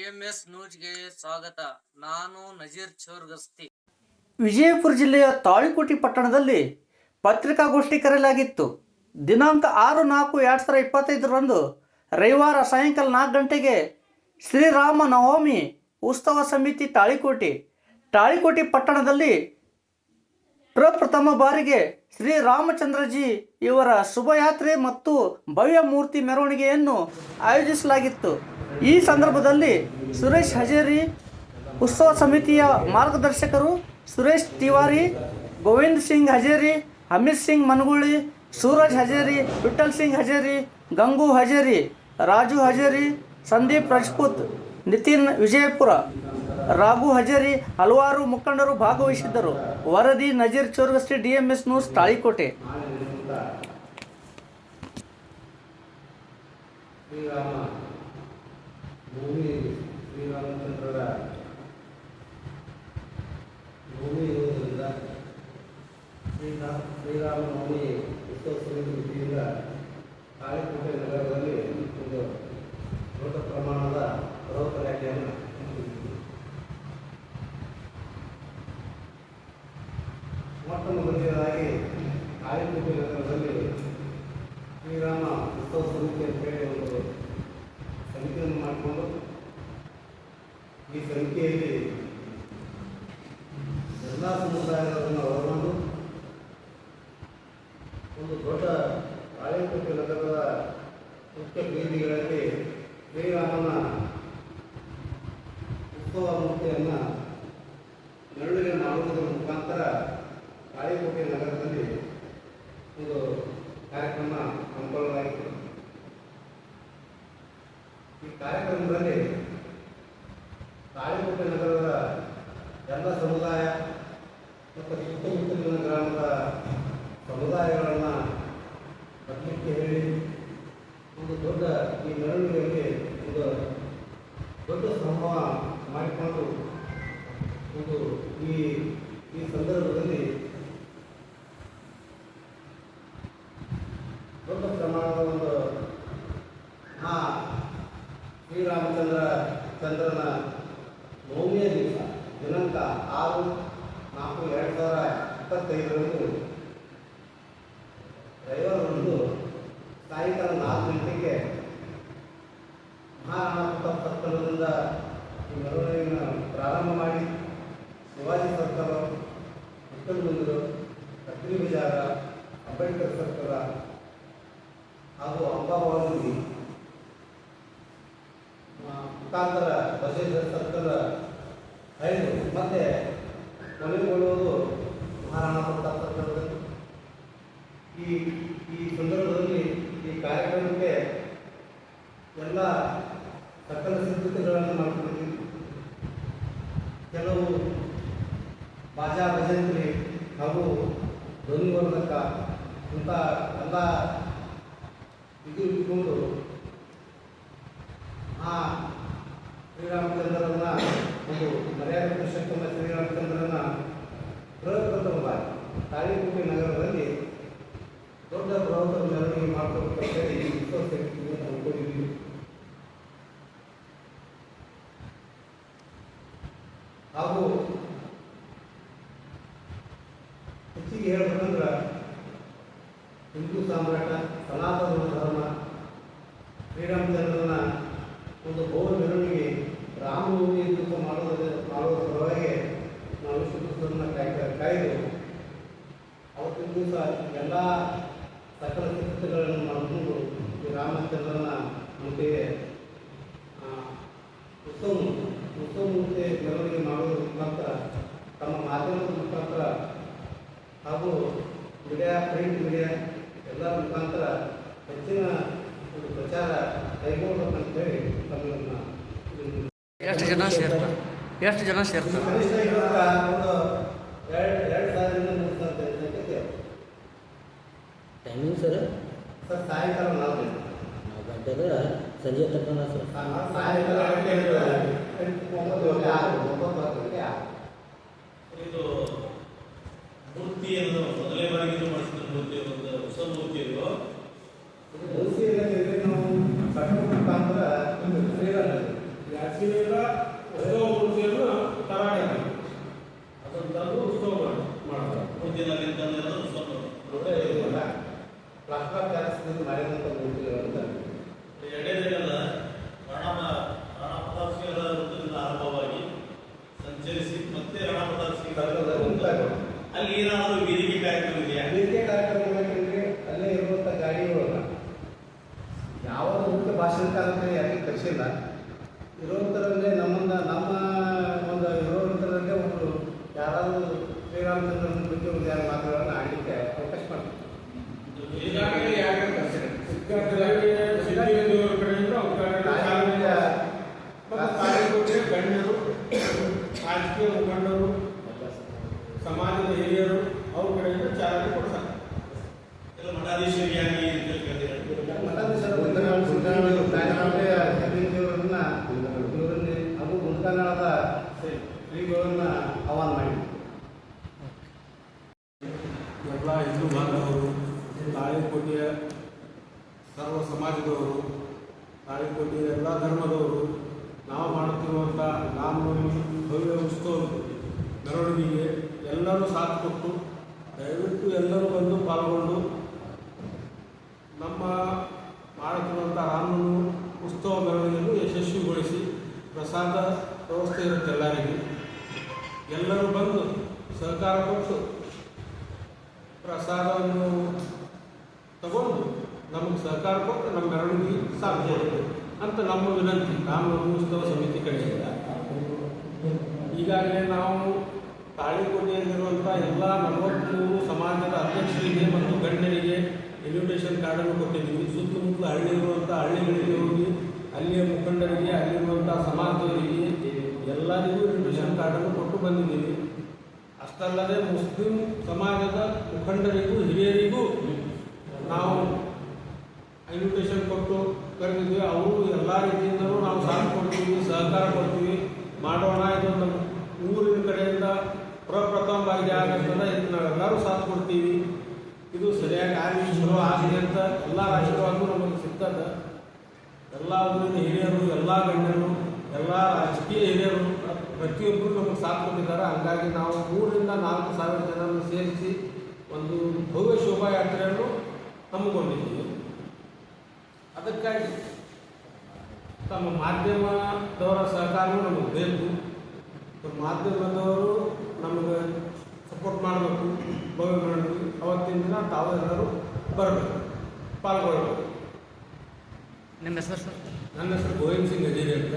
DMS ನ್ಯೂಸ್ಗೆ ಸ್ವಾಗತ. ನಾನು ನಜೀರ್ ಚೋರ್ಗಸ್ತಿ. ವಿಜಯಪುರ ಜಿಲ್ಲೆಯ ತಾಳಿಕೋಟಿ ಪಟ್ಟಣದಲ್ಲಿ ಪತ್ರಿಕಾಗೋಷ್ಠಿ ಕರೆಯಲಾಗಿತ್ತು. ದಿನಾಂಕ ಆರು ನಾಲ್ಕು ಎರಡು ಸಾವಿರ ಇಪ್ಪತ್ತೈದರಂದು ರವಿವಾರ ಸಾಯಂಕಾಲ ನಾಲ್ಕು ಗಂಟೆಗೆ ಶ್ರೀರಾಮ ನವಮಿ ಉತ್ಸವ ಸಮಿತಿ ತಾಳಿಕೋಟಿ ತಾಳಿಕೋಟಿ ಪಟ್ಟಣದಲ್ಲಿ ಪ್ರಪ್ರಥಮ ಬಾರಿಗೆ ಶ್ರೀರಾಮಚಂದ್ರಜಿ ಇವರ ಶುಭಯಾತ್ರೆ ಮತ್ತು ಭವ್ಯ ಮೂರ್ತಿ ಮೆರವಣಿಗೆಯನ್ನು ಆಯೋಜಿಸಲಾಗಿತ್ತು. ಈ ಸಂದರ್ಭದಲ್ಲಿ ಸುರೇಶ್ ಹಜೇರಿ ಉತ್ಸವ ಸಮಿತಿಯ ಮಾರ್ಗದರ್ಶಕರು ಸುರೇಶ್ ತಿವಾರಿ, ಗೋವಿಂದ್ ಸಿಂಗ್ ಹಜೇರಿ, ಅಮಿತ್ ಸಿಂಗ್ ಮನಗುಳಿ, ಸೂರಜ್ ಹಜೇರಿ ವಿಠಲ್ ಸಿಂಗ್ ಹಜೇರಿ, ಗಂಗು ಹಜೇರಿ, ರಾಜು ಹಜೇರಿ, ಸಂದೀಪ್ ರಜಪೂತ್, ನಿತಿನ್ ವಿಜಯಪುರ, ರಾಘು ಹಜೇರಿ ಹಲವಾರು ಮುಖಂಡರು ಭಾಗವಹಿಸಿದ್ದರು. ವರದಿ ನಜೀರ್ ಚೋರ್ಗಸ್ಟಿ ಡಿಎಂಎಸ್ ನ್ಯೂಸ್, ತಾಳಿಕೋಟೆ. ಭೂಮಿ ಶ್ರೀರಾಮಚಂದ್ರರ ಭೂಮಿ ಇರುವುದರಿಂದ ಶ್ರೀರಾಮ ಶ್ರೀರಾಮನವಮಿ ಉತ್ಸವ ಸಮಿತಿ ವತಿಯಿಂದ ತಾಳಿಕೋಟೆ ನಗರದಲ್ಲಿ ಒಂದು ದೊಡ್ಡ ಪ್ರಮಾಣದ ಹಮ್ಮಿಕೊಂಡಿದ್ದೀವಿ. ಮೊಟ್ಟ ಮೊದಲನೇದಾಗಿ ಕಾಳಿಕೋಟೆ ನಗರದಲ್ಲಿ ಶ್ರೀರಾಮ ಉತ್ಸವ ಸಮಿತಿ ಅಂತ ಹೇಳಿ ಒಂದು ಸಮಿತಿಯನ್ನು ಮಾಡಿಕೊಂಡು ಈ ಸಂಖ್ಯೆಯಲ್ಲಿ ಎಲ್ಲ ಸಮುದಾಯಗಳನ್ನು ಒಳಗೊಂಡು ಒಂದು ದೊಡ್ಡ ತಾಳಿಕೋಟೆ ನಗರದ ಮುಖ್ಯ ಬೀದಿಗಳಲ್ಲಿ ಶ್ರೀರಾಮನ ಉತ್ಸವ ಮೂರ್ತಿಯನ್ನು ಮೆರವಣಿಗೆ ಮಾಡುವುದರ ಮುಖಾಂತರ ತಾಳಿಕೋಟೆ ನಗರದಲ್ಲಿ ಒಂದು ಕಾರ್ಯಕ್ರಮ ಹಮ್ಮಿಕೊಳ್ಳಲಾಗಿತ್ತು ಈ ಕಾರ್ಯಕ್ರಮದಲ್ಲಿ ತಾಳಿಕೋಟೆ ನಗರದ ಎಲ್ಲ ಸಮುದಾಯ ಮತ್ತು ಸುತ್ತಮುತ್ತಲಿನ ಗ್ರಾಮದ ಸಮುದಾಯಗಳನ್ನು ಬರಲಿಕ್ಕೆ ಹೇಳಿ ಒಂದು ದೊಡ್ಡ ಈ ಮೆರವಣಿಗೆಯಲ್ಲಿ ಒಂದು ದೊಡ್ಡ ಸಂಭವ ಮಾಡಿಕೊಂಡು ಒಂದು ಈ ಈ ಸಂದರ್ಭದಲ್ಲಿ ದೊಡ್ಡ ಪ್ರಮಾಣದ ಒಂದು ಆ ಶ್ರೀರಾಮಚಂದ್ರ ಚಂದ್ರನ ನವಮಿಯ ದಿವಸ ದಿನಾಂಕ ಆರು ನಾಲ್ಕು ಎರಡು ಸಾವಿರ ಇಪ್ಪತ್ತೈದರಂದು ರವಿವಾರದಂದು ಸಾಯಂಕಾಲ ನಾಲ್ಕು ಗಂಟೆಗೆ ಮಹಾರಾಣಾ ಪ್ರತಾಪ್ ಸರ್ಕಲ್ನಿಂದ ಈ ಮೆರವಣಿಗೆಯನ್ನು ಪ್ರಾರಂಭ ಮಾಡಿ ಶಿವಾಜಿ ಸರ್ಕಲ್ ವಿಠಲ್ ಮಂದಿರ ಕತ್ರಿ ಬಜಾರ ಅಂಬೇಡ್ಕರ್ ಸರ್ಕಲ್ ಹಾಗೂ ಅಂಬಾಭವನದಲ್ಲಿ ಮುಖಾಂತರ ಬಸವೇಶ್ವರ ಸರ್ಕಲ್ ಹೈದು. ಮತ್ತೆ ಕೊನೆಗೊಳ್ಳುವುದು ಮಹಾರಾಣ ಪ್ರತಾಪ್ ಸರ್ಕಲ್ದಲ್ಲಿ ಈ ಈ ಸಂದರ್ಭದಲ್ಲಿ ಈ ಕಾರ್ಯಕ್ರಮಕ್ಕೆ ಎಲ್ಲ ಸಕಲ ಸಿದ್ಧತೆಗಳನ್ನು ಮಾಡಿಕೊಂಡಿದ್ದೀವಿ ಕೆಲವು ಬಾಜಾ ಭಜಂತ್ರಿ ಹಾಗೂ ಧ್ವನಿವರ್ಧಕ ಇಂಥ ಎಲ್ಲ ಇದು ಇಟ್ಕೊಂಡು ಆ ಶ್ರೀರಾಮಚಂದ್ರನ ಒಂದು ಮರ್ಯಾದೆ ಪುರುಷೋತ್ತಮ ಶ್ರೀರಾಮಚಂದ್ರನ ಪ್ರಪ್ರಥಮವಾಗಿ ತಾಳಿಕೋಟೆ ನಗರದಲ್ಲಿ ದೊಡ್ಡ ಬೃಹತ್ ಮೆರವಣಿಗೆ ಮಾಡ್ಕೋಬೇಕಂತೇಳಿ ಈ ಉತ್ಸವ ಹಾಗೂ ಹೆಚ್ಚಿಗೆ ಹೇಳ್ಬೇಕಂದ್ರೆ ಹಿಂದೂ ಸಾಮ್ರಾಟ, ಸನಾತನ ಧರ್ಮ, ಶ್ರೀರಾಮಚಂದ್ರನ ಒಂದು ಭವ್ಯ ಮೆರವಣಿಗೆ ರಾಮನವಮಿ ದಿವಸ ಮಾಡೋದ್ರ ಮಾಡುವ ಸಲುವಾಗಿ ನಾವು ವಿಶ್ವಕೃಷ್ಣನ ಕಾಯ್ದ ಕಾಯ್ದು ಅವತ್ತಿನ ದಿವಸ ಎಲ್ಲ ಸಕಲ ಸಿದ್ಧತೆಗಳನ್ನು ಮಾಡಿಕೊಂಡು ಈ ರಾಮಚಂದ್ರನ ಮುಂದೆಯೇ ಉತ್ಸವ ಉತ್ಸವ ಮುಂದೆ ಮೆರವಣಿಗೆ ಮಾಡುವುದರ ಮುಖಾಂತರ, ತಮ್ಮ ಮಾಧ್ಯಮದ ಮುಖಾಂತರ ಹಾಗೂ ಮೀಡಿಯಾ, ಪ್ರಿಂಟ್ ಮೀಡಿಯಾ ಎಲ್ಲರ ಮುಖಾಂತರ ಹೆಚ್ಚಿನ ಒಂದು ಪ್ರಚಾರ ಕೈಗೊಳ್ಳಬೇಕಂತೇಳಿ ತಮ್ಮನ್ನು ಎಷ್ಟು ಜನ ಸೇರ್ತಾರೆ? ಎಷ್ಟು ಜನ ಸೇರ್ತಾರೆ? ಕನಿಷ್ಠ ಇವಾಗ ಒಂದು ಎರಡು ಎರಡು ಸಾವಿರದಿಂದ ಮೂರು ಸಾವಿರ ಜನಸಂಖ್ಯೆ ಟೈಮಿಂಗ್ ಸರ್? ಸರ್ ಸಾಯಂಕಾಲ ನಾಲ್ಕು ನಾವು ಗಂಟೆಗೆ ಸಂಜೆ ತಪ್ಪನ ಸರ್? ಸಾಯಂಕಾಲ ಗಂಟೆ ಎಂಟು ಒಂಬತ್ತು ಗಂಟೆ ಆರು ಒಂಬತ್ತು ಹತ್ತು ಗಂಟೆ ಆರು ಇದು ಮೂರ್ತಿಯನ್ನು ಮೊದಲೇ ಬಾರಿಗೆ ಮಾಡಿಸಿದ ಮೂರ್ತಿ ಒಂದು ಹೊಸ ಮೂರ್ತಿ ಇದು ಇದು ಮೂರ್ತಿ ಭಾಷಣಕಾರತೆ ಯಾರಿಗೆ ಕರೆಸಿಲ್ಲ ಇರೋವಂಥರಲ್ಲೇ ನಮ್ಮನ್ನು ನಮ್ಮ ಒಂದು ಇರೋವಂಥರಲ್ಲೇ ಒಂದು ಯಾರಾದರೂ ಶ್ರೀರಾಮಚಂದ್ರನ ಬಗ್ಗೆ ಒಂದು ಎರಡು ಮಾತುಗಳನ್ನು ಆಡಲಿಕ್ಕೆ ಅವಕಾಶ ಮಾಡ್ತೀವಿ ತಾಳಿಕೋಟೆಯ ಎಲ್ಲ ಧರ್ಮದವರು, ನಾವು ಮಾಡುತ್ತಿರುವಂಥ ರಾಮನವಮಿ ಭವ್ಯ ಉತ್ಸವ ಮೆರವಣಿಗೆಗೆ ಎಲ್ಲರೂ ಸಾಥ್ ಕೊಟ್ಟು, ದಯವಿಟ್ಟು ಎಲ್ಲರೂ ಬಂದು ಪಾಲ್ಗೊಂಡು, ನಮ್ಮ ಮಾಡುತ್ತಿರುವಂಥ ರಾಮನವಮಿ ಉತ್ಸವ ಮೆರವಣಿಗೆಯನ್ನು ಯಶಸ್ವಿಗೊಳಿಸಿ, ಪ್ರಸಾದ ವ್ಯವಸ್ಥೆ ಇರುತ್ತೆ ಎಲ್ಲರಿಗೂ. ಎಲ್ಲರೂ ಬಂದು ಸಹಕಾರ ಕೊಟ್ಟು, ಪ್ರಸಾದವನ್ನು ತಗೊಂಡು ನಮಗೆ ಸಹಕಾರ ಕೊಟ್ಟು ನಮ್ಮ ಮೆರವಣಿಗೆ ಸಾಧ್ಯ ಅಂತ ನಮ್ಮ ವಿನಂತಿ ರಾಮನವಮಿ ಉತ್ಸವ ಸಮಿತಿ ಕಡೆಯಿಂದ ಈಗಾಗಲೇ ನಾವು ತಾಳಿಕೋಟೆಯಲ್ಲಿರುವಂಥ ಎಲ್ಲ ನಲವತ್ತ್ಮೂರು ಸಮಾಜದ ಅಧ್ಯಕ್ಷರಿಗೆ ಮತ್ತು ಗಣ್ಯರಿಗೆ ಇನ್ವಿಟೇಷನ್ ಕಾರ್ಡನ್ನು ಕೊಟ್ಟಿದ್ದೀವಿ. ಸುತ್ತಮುತ್ತಲ ಹಳ್ಳಿ ಇರುವಂಥ ಹಳ್ಳಿಗಳಿಗೆ ಹೋಗಿ, ಅಲ್ಲಿಯ ಮುಖಂಡರಿಗೆ ಅಲ್ಲಿರುವಂಥ ಸಮಾಜದವರಿಗೆ ಎಲ್ಲರಿಗೂ ಇನ್ವಿಟೇಷನ್ ಕಾರ್ಡನ್ನು ಕೊಟ್ಟು ಬಂದಿದ್ದೀವಿ. ಅಷ್ಟಲ್ಲದೆ ಮುಸ್ಲಿಂ ಸಮಾಜದ ಮುಖಂಡರಿಗೂ, ಹಿರಿಯರಿಗೂ ನಾವು ಇನ್ವಿಟೇಷನ್ ಕೊಟ್ಟು ಕರೆದಿದ್ವಿ. ಅವರು ಎಲ್ಲ ರೀತಿಯಿಂದಲೂ ನಾವು ಸಾಥ್ ಕೊಡ್ತೀವಿ, ಸಹಕಾರ ಕೊಡ್ತೀವಿ. ಮಾಡೋಣ ಇದೊಂದು ಊರಿನ ಕಡೆಯಿಂದ ಪ್ರಪ್ರಥಮವಾಗಿ ಆಗಂತಂದ್ರೆ ಇದಕ್ಕೆ ನಾವೆಲ್ಲರೂ ಸಾಥ್ ಕೊಡ್ತೀವಿ. ಇದು ಸರಿಯಾಗಿ ಆಗಲಿ ಚಲೋ ಆಗಲಿ ಅಂತ ಎಲ್ಲ ರಾಷ್ಟ್ರವಾಗೂ ನಮಗೆ ಸಿಗ್ತದೆ. ಎಲ್ಲ ಊರಿನ ಹಿರಿಯರು, ಎಲ್ಲ ಗಣ್ಯರು, ಎಲ್ಲ ರಾಜಕೀಯ ಹಿರಿಯರು ಪ್ರತಿಯೊಬ್ಬರು ನಮಗೆ ಸಾಥ್ ಕೊಟ್ಟಿದ್ದಾರೆ. ಹಂಗಾಗಿ ನಾವು ಮೂರರಿಂದ ನಾಲ್ಕು ಸಾವಿರ ಜನರನ್ನು ಸೇರಿಸಿ ಒಂದು ಭವ್ಯ ಶೋಭಾಯಾತ್ರೆಯನ್ನು ಹಮ್ಮಿಕೊಂಡಿದ್ದೀವಿ. ಅದಕ್ಕಾಗಿ ತಮ್ಮ ಮಾಧ್ಯಮದವರ ಸಹಕಾರವೂ ನಮಗೆ ಬೇಕು. ಮಾಧ್ಯಮದವರು ನಮಗೆ ಸಪೋರ್ಟ್ ಮಾಡಬೇಕು. ಭವ್ಯ ಮಾಡಬೇಕು ಅವತ್ತಿನ ದಿನ ತಾವೆಲ್ಲರೂ ಬರಬೇಕು ಪಾಲ್ಗೊಳ್ಳಬೇಕು. ನಿಮ್ಮ ಹೆಸರು ಸರ್? ನನ್ನ ಹೆಸರು ಗೋವಿಂದ್ ಸಿಂಗ್ ಅಜೇರಿ ಅಂತ.